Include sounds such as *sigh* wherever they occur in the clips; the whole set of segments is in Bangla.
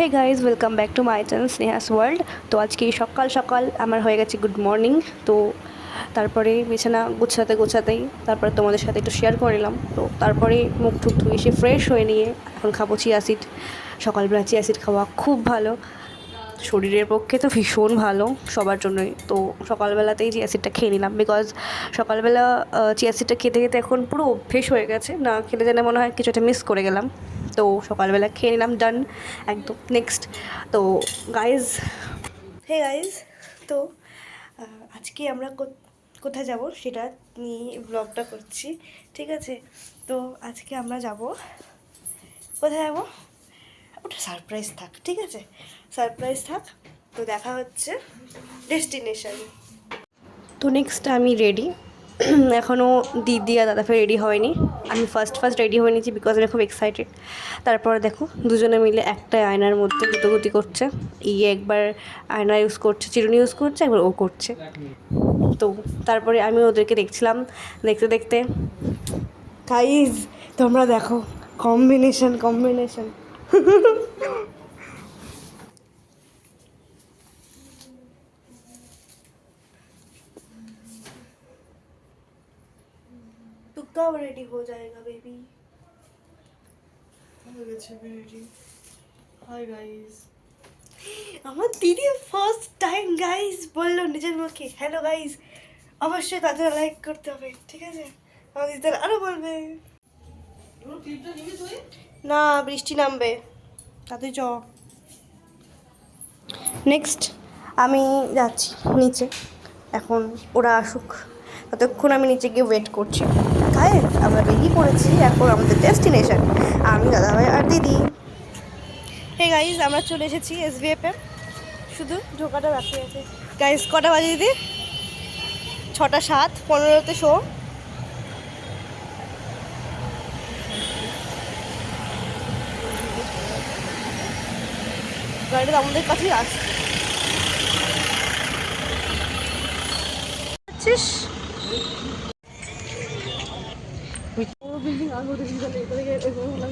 Hey guys welcome back to my channel Sneha's world তো আজকে সকাল সকাল আমার হয়ে গেছে গুড মর্নিং তো তারপরে বিছানা গুছাতে গুছাতেই তারপরে তোমাদের সাথে একটু শেয়ার করে নিলাম। তো তারপরে মুখ টুক ধুয়ে এসে ফ্রেশ হয়ে নিয়ে এখন খাব চিয়া সিড সকালবেলা চিয়া সিড খাওয়া খুব ভালো। শরীরের পক্ষে তো ভীষণ ভালো সবার জন্যই। তো সকালবেলাতেই চিয়া সিডটা খেয়ে নিলাম বিকজ সকালবেলা চিয়া সিডটা খেতে খেতে এখন পুরো অভ্যেস হয়ে গেছে। না খেলে যেন মনে হয় কিছুটা মিস করে গেলাম। তো সকালবেলা খেয়ে নিলাম ডান একদম নেক্সট তো গাইজ হে গাইজ তো আজকে আমরা কোথায় যাব সেটা নিয়ে ব্লগটা করছি, ঠিক আছে? তো আজকে আমরা যাব, কোথায় যাব? ওটা সারপ্রাইজ থাক, ঠিক আছে? সারপ্রাইজ থাক, তো দেখা হচ্ছে ডেস্টিনেশন তো নেক্সট আমি রেডি *clears throat* এখনও দিদি আর দাদাফে রেডি হয়নি। আমি ফার্স্ট ফার্স্ট রেডি হয়ে নিয়েছি বিকজ আমি খুব এক্সাইটেড তারপর দেখো, দুজনে মিলে একটা আয়নার মধ্যে গুতোগুতি করছে। ইয়ে একবার আয়না ইউজ করছে, চিরুনি ইউজ করছে, একবার ও করছে। তো তারপরে আমি ওদেরকে দেখছিলাম, দেখতে দেখতে। গাইজ তোমরা দেখো কম্বিনেশন কম্বিনেশন *laughs* तू कब रेडी हो जाएगा बेबी হয়ে গেছে রেডি হাই গাইস আমার দিদি ফার্স্ট টাইম গাইস বললো নিজের মুখে হ্যালো গাইস অবশ্যই তাদের লাইক করতে হবে ঠিক আছে আমার দিদিদের আরও বলবে পুরো ক্লিপটা নিবি তুই না বৃষ্টি নামবে তাতে চ নেক্সট আমি যাচ্ছি নিচে এখন ওরা আসুক ততক্ষণ আমি নিচে গিয়ে ওয়েট করছি গায়ে আমরা বেরিয়ে পড়েছি এখন আমাদের ডেস্টিনেশন আমি দাদাভাই আর দিদি। হে গাইজ আমরা চলে এসেছি এস এ শুধু ঢোকাটা বাকি আছে। গাইজ কটা বাজে দিদি? ছটা সাত, পনেরোতে শো। গাড়িটা আমাদের কাছেই আসছে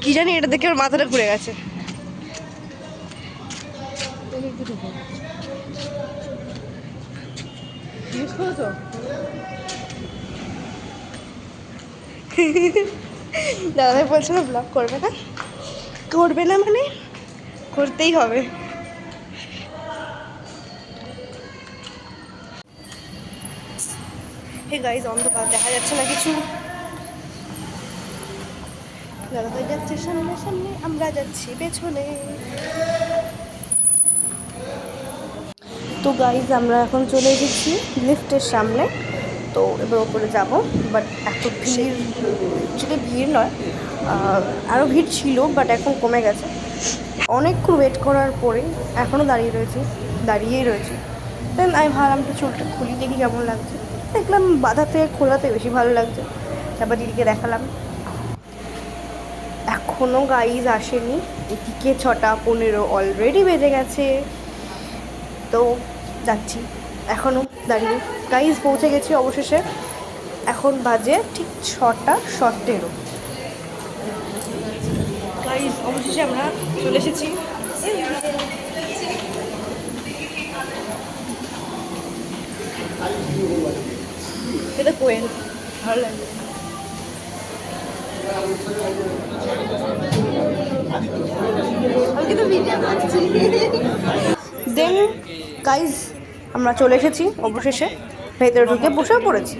কি জানি এটা দেখে ওর মাথাটা ঘুরে গেছে। দাদা না ব্লগ করবে না? করবে না মানে? করতেই হবে। হে গাইজ অন্ধকার, দেখা যাচ্ছে না কিছু? ভাই যাচ্ছে সামনে সামনে, আমরা যাচ্ছি পেছনে। তো গাইজ আমরা এখন চলে এসেছি লিফটের সামনে। তো এবার ওপরে যাব বাট এত ভিড় অ্যাকচুয়ালি ভিড় নয় আরও ভিড় ছিল বাট এখন কমে গেছে। অনেকক্ষণ ওয়েট করার পরে এখনও দাঁড়িয়ে রয়েছে, দাঁড়িয়েই রয়েছি। দেন আমি ভাবলাম একটু চুলটা খুলি, দেখি কেমন লাগছে। দেখলাম বাঁধাতে, খোলাতে বেশি ভালো লাগছে। তারপর দিদিকে দেখালাম এখনও গাইজ আসেনি। এদিকে ছটা পনেরো অলরেডি বেজে গেছে। তো যাচ্ছি। এখনও দাঁড়িয়ে গাইজ পৌঁছে গেছি অবশেষে। এখন বাজে ঠিক ছটা সতেরো। গাইজ অবশেষে আমরা চলে এসেছি। ভালো লাগে দেন গাইজ আমরা চলে এসেছি অবশেষে। ভেতরে ঢুকে বসে পড়েছি।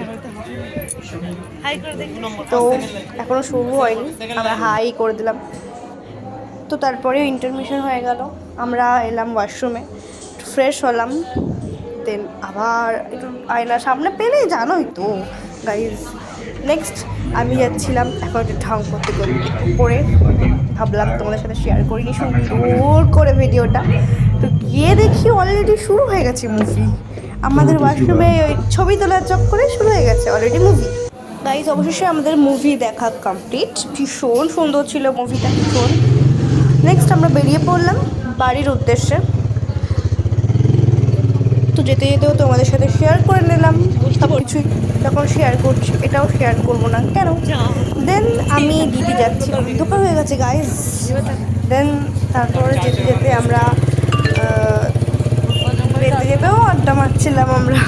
তো এখনও শুরু হয়নি। আমরা হাই করে দিলাম। তো তারপরে ইন্টারমিশন হয়ে গেল। আমরা এলাম ওয়াশরুমে ফ্রেশ হলাম। দেন আবার একটু আয়নার সামনে পেলেই জানোই তো গাইজ নেক্সট আমি যাচ্ছিলাম এখন একটু ঢং করতে করতে। পরে ভাবলাম তোমাদের সাথে শেয়ার করিনি সুন্দর করে ভিডিওটা। তো গিয়ে দেখি অলরেডি শুরু হয়ে গেছে মুভি আমাদের ওয়াশরুমে ওই ছবি তোলার চক্করে শুরু হয়ে গেছে অলরেডি মুভি গাইজ অবশেষে আমাদের মুভি দেখা কমপ্লিট ভীষণ সুন্দর ছিল মুভিটা ভীষণ। নেক্সট আমরা বেরিয়ে পড়লাম বাড়ির উদ্দেশ্যে। তো যেতে যেতেও তোমাদের সাথে শেয়ার করে নিলাম। সব কিছুই তখন শেয়ার করছি এটাও শেয়ার করব না। কেন? দেন আমি দিদি যাচ্ছি দোকান হয়ে গেছে গাইজ দেন তারপরে যেতে যেতে আমরা যেতে যেতেও আড্ডা মারছিলাম আমরা।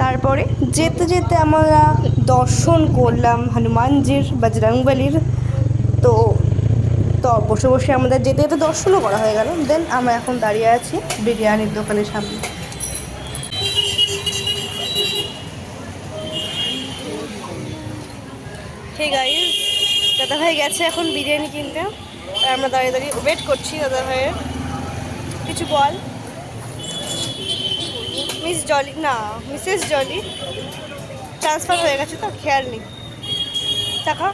তারপরে যেতে যেতে আমরা দর্শন করলাম হনুমানজির বজরংবলির। তো তো বসে বসে আমাদের যেতে যেতে দর্শনও করা হয়ে গেল। দেন আমরা এখন দাঁড়িয়ে আছি বিরিয়ানির দোকানের সামনে। ঠিক ভাই গেছে এখন বিরিয়ানি কিনতে। আর আমরা দাঁড়িয়ে দাঁড়িয়ে ওয়েট করছি দাদা ভাইয়ের। কিছু বল। মিস জলি না মিসেস জলি ট্রান্সফার হয়ে গেছে তো, খেয়াল নেই। টাকা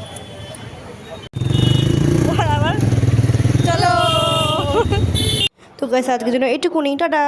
আবার চলো তো গাইস আজকের জন্য এটুকুনি টাটা!